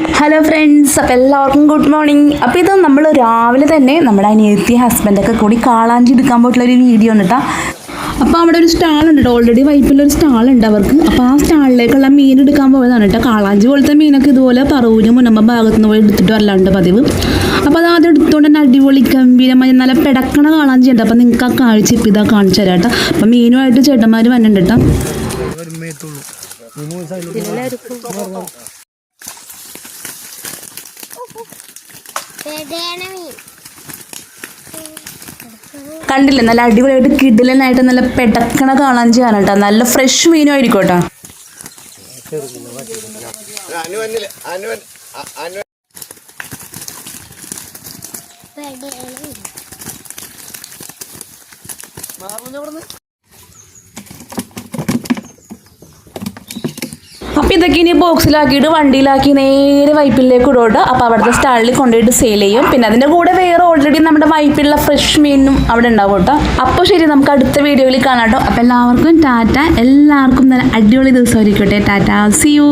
Hello friends അപ്പോൾ എല്ലാവർക്കും good morning അപ്പോൾ ഇത് നമ്മൾ രാവിലെ തന്നെ നമ്മുടെ അനിയത്തി ഹസ്ബൻഡൊക്കെ കൂടി കാളാഞ്ചി എടുക്കാൻ പോയിട്ടുള്ള ഒരു വീഡിയോ ഉണ്ട് കേട്ടോ അപ്പോൾ അവിടെ ഒരു സ്റ്റാൾ ഉണ്ട് കേട്ടോ ഓൾറെഡി വൈപ്പിലൊരു സ്റ്റാൾ ഉണ്ട് അവർക്ക്. അപ്പോൾ ആ സ്റ്റാളിലേക്കുള്ള മീൻ എടുക്കാൻ പോയതാണ് കേട്ടോ കാളാഞ്ചി പോലത്തെ മീനൊക്കെ ഇതുപോലെ പറവൂര് മുനമ്പ ഭാഗത്ത് നിന്ന് പോയി എടുത്തിട്ട് വല്ലാണ്ട് പതിവ്. അപ്പോൾ അത് ആദ്യം എടുത്തുകൊണ്ട് തന്നെ അടിപൊളി ഗംഭീരമായി നല്ല പിടക്കണ കാളാഞ്ചി ഉണ്ട്. അപ്പോൾ നിങ്ങൾക്ക് ആ കാഴ്ച ഇപ്പം ഇതാ കാണിച്ചു തരാം കേട്ടോ അപ്പോൾ മീനുമായിട്ട് ചേട്ടന്മാർ വന്നിട്ടുണ്ട് കേട്ടോ പെടയണ മീൻ കണ്ടില്ലേ നല്ല അടിപൊളിയായിട്ട് കിടിലനായിട്ട് നല്ല പെടക്കണ കാണാൻ കേട്ടോ. നല്ല ഫ്രഷ് മീനും ആയിരിക്കും കേട്ടോ. മീൻ അപ്പോൾ ഇതൊക്കെ ഇനി ബോക്സിലാക്കിയിട്ട് വണ്ടിയിലാക്കി നേരെ വൈപ്പിലേക്ക് ഇടോട്ട് അപ്പോൾ അവിടുത്തെ സ്റ്റാളിൽ കൊണ്ടുപോയിട്ട് സെയിൽ ചെയ്യും. പിന്നെ അതിന്റെ കൂടെ വേറെ ഓൾറെഡി നമ്മുടെ വൈപ്പിലുള്ള ഫ്രഷ് മീനും അവിടെ ഉണ്ടാവും കേട്ടോ അപ്പോൾ ശരി നമുക്ക് അടുത്ത വീഡിയോയിൽ കാണാം കേട്ടോ അപ്പോൾ എല്ലാവർക്കും ടാറ്റ. എല്ലാവർക്കും നല്ല അടിപൊളി ദിവസമായിരിക്കട്ടെ. Tata C U